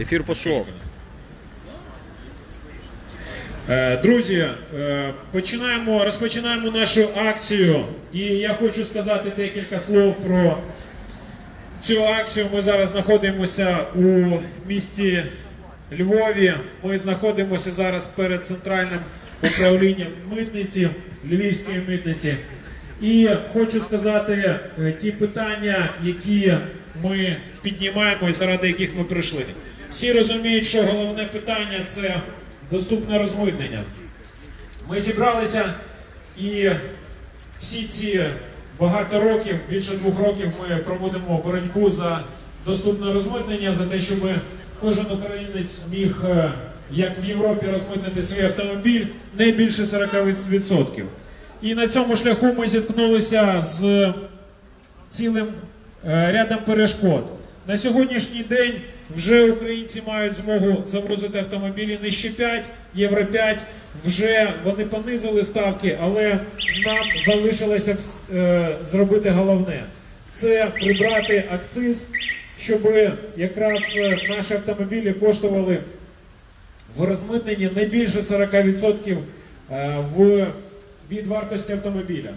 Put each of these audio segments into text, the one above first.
Ефір пішов. Е, Друзі, е, починаємо, розпочинаємо нашу акцію. І я хочу сказати декілька слов про цю акцію. Ми зараз знаходимося у місті Львові. Ми знаходимося зараз перед центральним управлінням митниці, Львівської митниці. І хочу сказати е, ті питання, які ми піднімаємо і заради яких ми прийшли. Всі розуміють, що головне питання це доступне розмитнення. Ми зібралися і всі ці багато років, більше двох років, ми проводимо боротьбу за доступне розмитнення, за те, щоб кожен українець міг, е, як в Європі, розмитнити свій автомобіль не більше 40%. І на цьому шляху ми зіткнулися з цілим е, рядом перешкод. На сьогоднішній день вже українці мають змогу завозити автомобілі нижче 5, євро 5. Вже вони понизили ставки, але нам залишилося вс- е, зробити головне це прибрати акциз, щоб якраз е, наші автомобілі коштували в розмитненні не більше 40% е, в, від вартості автомобіля.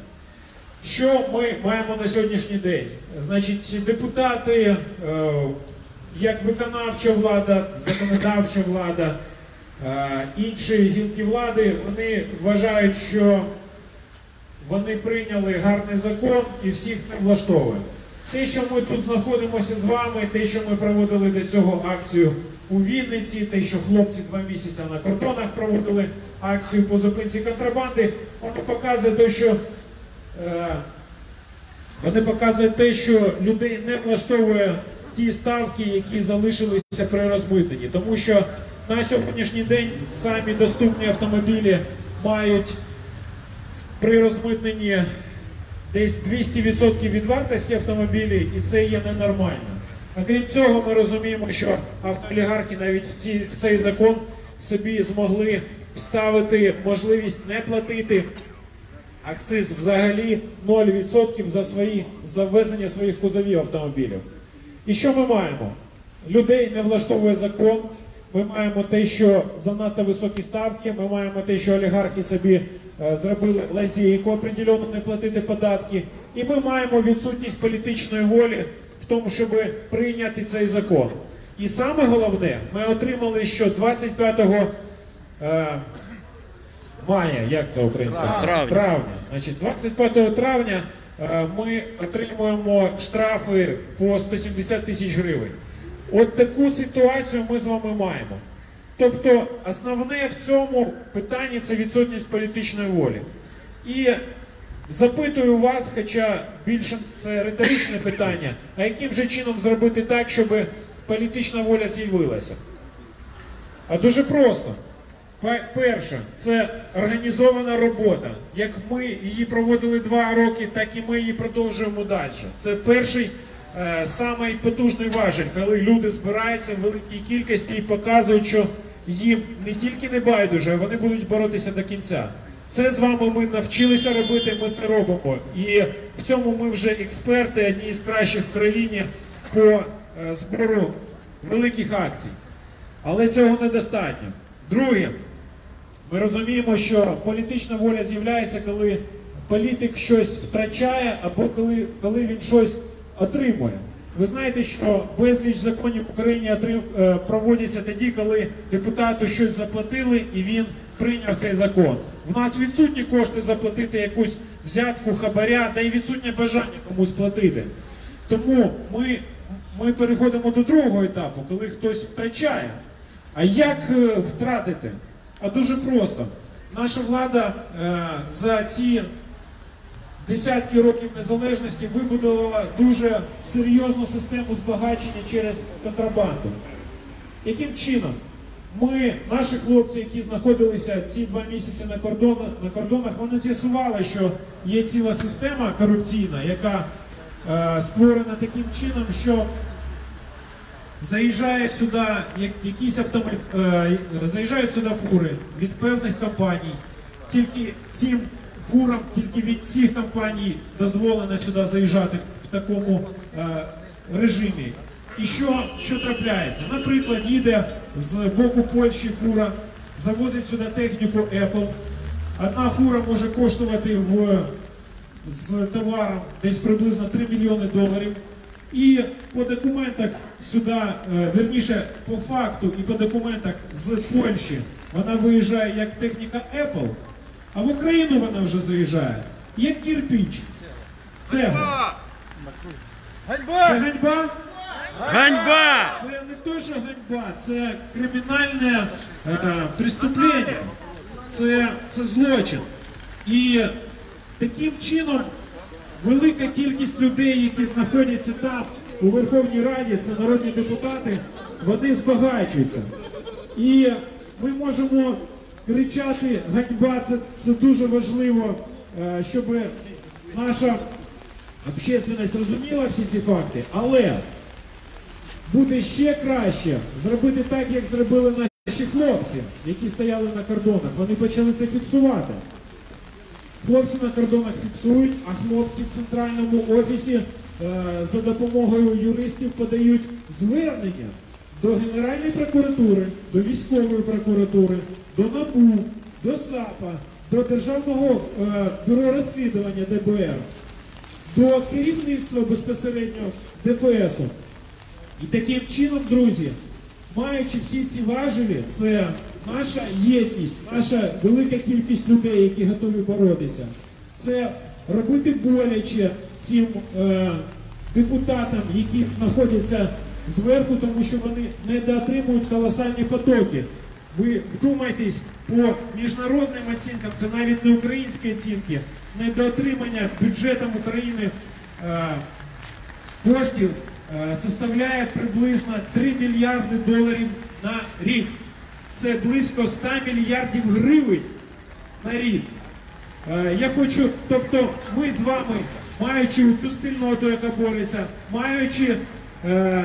Що ми маємо на сьогоднішній день? Значить, депутати, е, як виконавча влада, законодавча влада, е, інші гілки влади, вони вважають, що вони прийняли гарний закон і всіх це влаштовує. Те, що ми тут знаходимося з вами, те, що ми проводили до цього акцію у Вінниці, те, що хлопці два місяці на кордонах проводили акцію по зупинці контрабанди, воно показує те, що е, вони показують те, що людей не влаштовує ті ставки, які залишилися при розмитненні. Тому що на сьогоднішній день самі доступні автомобілі мають при розмитненні десь 200% від вартості автомобілів, і це є ненормально. А крім цього, ми розуміємо, що автоолігархи навіть в, ці, в цей закон собі змогли вставити можливість не платити акциз взагалі 0% за свої за ввезення своїх кузовів автомобілів. І що ми маємо? Людей не влаштовує закон. Ми маємо те, що занадто високі ставки. Ми маємо те, що олігархи собі е, зробили лазейку определенно не платити податки. І ми маємо відсутність політичної волі в тому, щоб прийняти цей закон. І саме головне, ми отримали, що 25 е, мая, як це українською? Травня. травня. Значить, 25 травня ми отримуємо штрафи по 170 тисяч гривень. От таку ситуацію ми з вами маємо. Тобто, основне в цьому питанні це відсутність політичної волі. І запитую вас, хоча більше це риторичне питання, а яким же чином зробити так, щоб політична воля з'явилася? А дуже просто. Пе- Перше, це організована робота. Як ми її проводили два роки, так і ми її продовжуємо далі. Це перший е, самий потужний важіль, коли люди збираються в великій кількості і показують, що їм не тільки не байдуже, а вони будуть боротися до кінця. Це з вами ми навчилися робити, ми це робимо. І в цьому ми вже експерти, одні з кращих в країні по е, збору великих акцій. Але цього недостатньо. Друге, ми розуміємо, що політична воля з'являється, коли політик щось втрачає або коли, коли він щось отримує. Ви знаєте, що безліч законів в Україні е, проводяться тоді, коли депутату щось заплатили і він прийняв цей закон. В нас відсутні кошти заплатити якусь взятку хабаря, та й відсутнє бажання комусь платити. Тому ми, ми переходимо до другого етапу, коли хтось втрачає. А як е, втратити? А дуже просто. Наша влада е, за ці десятки років незалежності вибудувала дуже серйозну систему збагачення через контрабанду. Яким чином? Ми, наші хлопці, які знаходилися ці два місяці на кордонах, на кордонах, вони з'ясували, що є ціла система корупційна, яка е, створена таким чином, що заїжджає сюди як- якісь автомобілі, заїжджають сюди фури від певних компаній. Тільки цим фурам, тільки від цих компаній дозволено сюди заїжджати в такому е, режимі. І що, що трапляється? Наприклад, їде з боку Польщі фура, завозить сюди техніку Apple. Одна фура може коштувати в, з товаром десь приблизно 3 мільйони доларів. І по документах сюди, е, верніше, по факту і по документах з Польщі вона виїжджає як техніка Apple, а в Україну вона вже заїжджає як кирпич. Це це ганьба. Ганьба! Це не то, що ганьба, це кримінальне е, преступлення, це, це злочин. І таким чином велика кількість людей, які знаходяться там у Верховній Раді, це народні депутати, вони збагачуються. І ми можемо кричати ганьба, це, це дуже важливо, е, щоб наша общественність розуміла всі ці факти, але буде ще краще зробити так, як зробили наші хлопці, які стояли на кордонах. Вони почали це фіксувати. Хлопці на кордонах фіксують, а хлопці в центральному офісі е, за допомогою юристів подають звернення до Генеральної прокуратури, до військової прокуратури, до НАБУ, до САПа, до Державного е, бюро розслідування ДБР, до керівництва безпосередньо ДФСу. І таким чином, друзі, маючи всі ці важелі, це наша єдність, наша велика кількість людей, які готові боротися. Це робити боляче цим е, депутатам, які знаходяться зверху, тому що вони недоотримують колосальні потоки. Ви вдумайтесь, по міжнародним оцінкам, це навіть не українські оцінки, недоотримання бюджетом України. Е, коштів е, составляє приблизно 3 мільярди доларів на рік. Це близько 100 мільярдів гривень на рік. Е, Я хочу, тобто ми з вами, маючи цю спільноту, яка бореться, маючи е,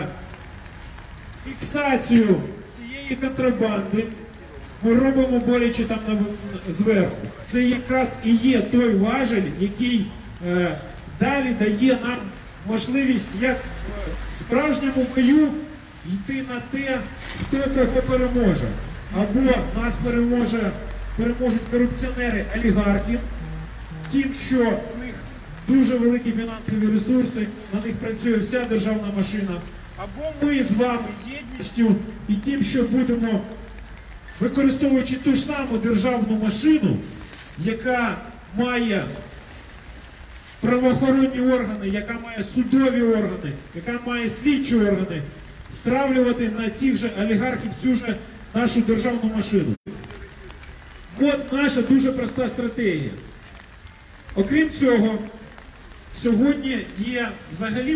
фіксацію цієї контрабанди, ми робимо боляче там зверху. Це якраз і є той важель, який е, далі дає нам можливість як в справжньому бою йти на те, хто кого переможе. Або нас переможе, переможуть корупціонери, олігархи, тим, що в них дуже великі фінансові ресурси, на них працює вся державна машина. Або ми з вами єдністю і тим, що будемо використовуючи ту ж саму державну машину, яка має правоохоронні органи, яка має судові органи, яка має слідчі органи, стравлювати на цих же олігархів цю ж нашу державну машину. От наша дуже проста стратегія. Окрім цього, сьогодні є взагалі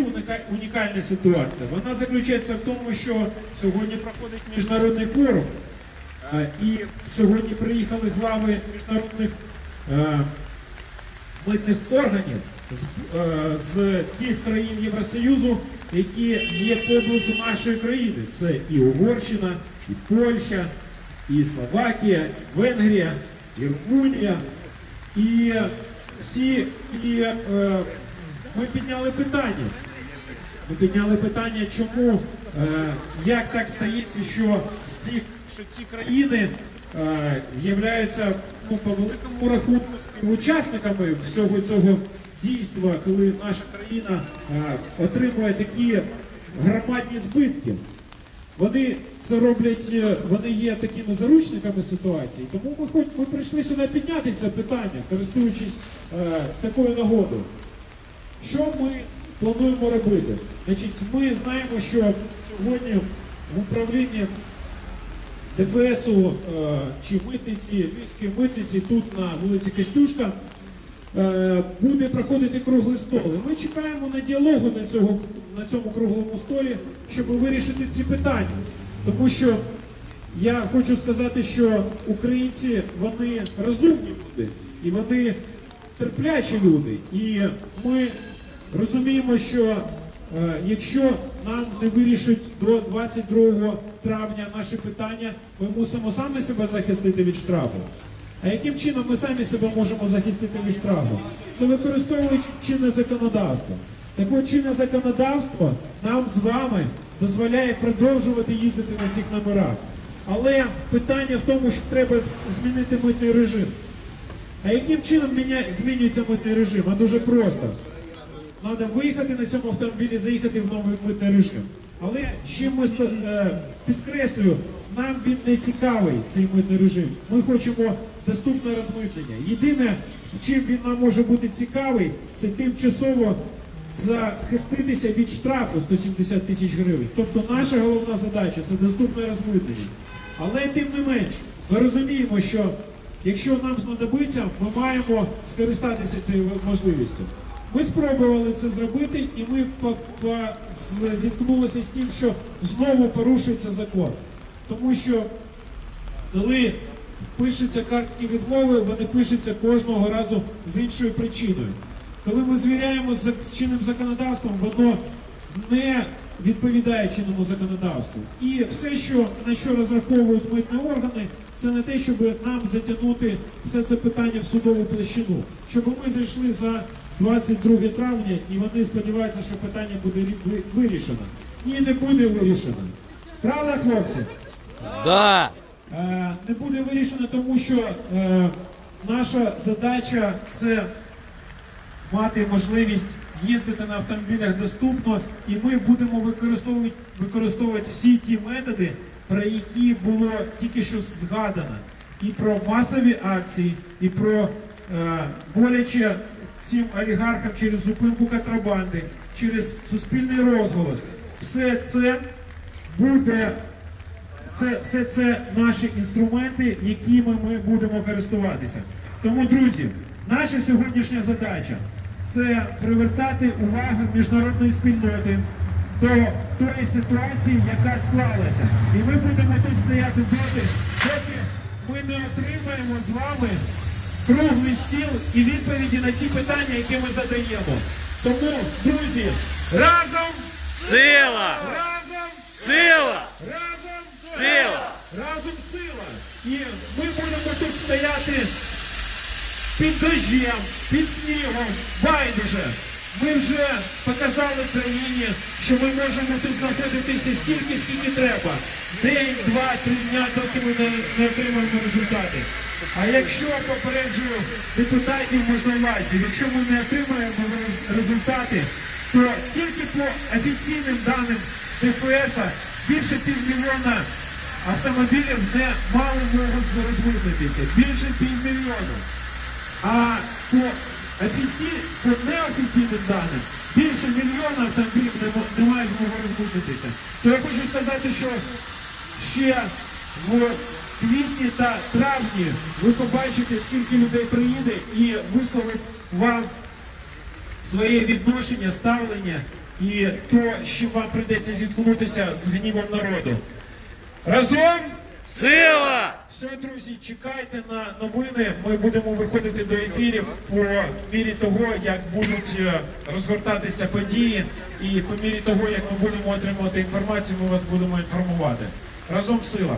унікальна ситуація. Вона заключається в тому, що сьогодні проходить міжнародний форум. Е, І сьогодні приїхали глави міжнародних е, митних органів е, з тих країн Євросоюзу, які є поблизу нашої країни. Це і Угорщина, і Польща, і Словакія, і Венгрія, і Румунія. І всі і, е, ми підняли питання. Ми підняли питання, чому, е, як так стається, що з що ці країни е, являються ну, по великому рахунку співучасниками всього цього дійства, коли наша країна е, отримує такі громадні збитки. Вони це роблять, е, вони є такими заручниками ситуації. Тому ми хоч ми прийшли сюди підняти це питання, користуючись е, такою нагодою. Що ми плануємо робити? Значить, ми знаємо, що сьогодні в управлінні ДФСу е, чи митниці, Львівської митниці тут на вулиці Костюшка буде проходити круглий стол. І ми чекаємо на діалогу на, цього, на цьому круглому столі, щоб вирішити ці питання. Тому що я хочу сказати, що українці вони розумні люди і вони терплячі люди. І ми розуміємо, що е, якщо нам не вирішать до 22 травня наші питання, ми мусимо самі себе захистити від штрафу. А яким чином ми самі себе можемо захистити від штрафу? Це використовують чинне законодавство. Так чинне законодавство нам з вами дозволяє продовжувати їздити на цих номерах. Але питання в тому, що треба змінити митний режим. А яким чином змінюється митний режим? А дуже просто. Треба виїхати на цьому автомобілі, заїхати в новий митний режим. Але ще ми е, підкреслюю, нам він не цікавий цей митний режим. Ми хочемо доступне розмитнення. Єдине, чим він нам може бути цікавий, це тимчасово захиститися від штрафу 170 тисяч гривень. Тобто наша головна задача це доступне розмитнення. Але тим не менш, ми розуміємо, що якщо нам знадобиться, ми маємо скористатися цією можливістю. Ми спробували це зробити, і ми по- зіткнулися з тим, що знову порушується закон. Тому що коли пишуться картки відмови, вони пишуться кожного разу з іншою причиною. Коли ми звіряємо з чинним законодавством, воно не відповідає чинному законодавству. І все, що на що розраховують митні органи, це не те, щоб нам затягнути все це питання в судову площину, щоб ми зайшли за 22 травня, і вони сподіваються, що питання буде вирішено. Ні, не буде вирішено. Правда, хлопці? Да. Е, не буде вирішено, тому що е, наша задача це мати можливість їздити на автомобілях доступно, і ми будемо використовувати, використовувати всі ті методи, про які було тільки що згадано. І про масові акції, і про е, боляче цим олігархам через зупинку контрабанди, через суспільний розголос. Все це буде це все це наші інструменти, якими ми будемо користуватися. Тому, друзі, наша сьогоднішня задача це привертати увагу міжнародної спільноти до тої ситуації, яка склалася. І ми будемо тут стояти доти, доки ми не отримаємо з вами круглий стіл і відповіді на ті питання, які ми задаємо. Тому, друзі, разом, Сила! разом, Сила! разом, Сила! Разом сила. І ми будемо тут стояти під дощем, під снігом, байдуже. Ми вже показали країні, що ми можемо тут знаходитися стільки, скільки треба. День, два, три дня, доки ми не, не отримаємо результати. А якщо попереджую депутатів можновладців, якщо ми не отримаємо результати, то тільки по офіційним даним ДФС більше півмільйона автомобілів не мали можуть розмитнитися. Більше півмільйона. А по офіці- по неофіційним даним більше мільйона автомобілів не, не має змоги розмитнитися. То я хочу сказати, що ще в квітні та травні ви побачите, скільки людей приїде і висловить вам своє відношення, ставлення і то, що вам прийдеться зіткнутися з гнівом народу. Разом! Сила! Все, друзі, чекайте на новини. Ми будемо виходити до ефірів по мірі того, як будуть е, розгортатися події, і по мірі того, як ми будемо отримувати інформацію, ми вас будемо інформувати. Разом сила.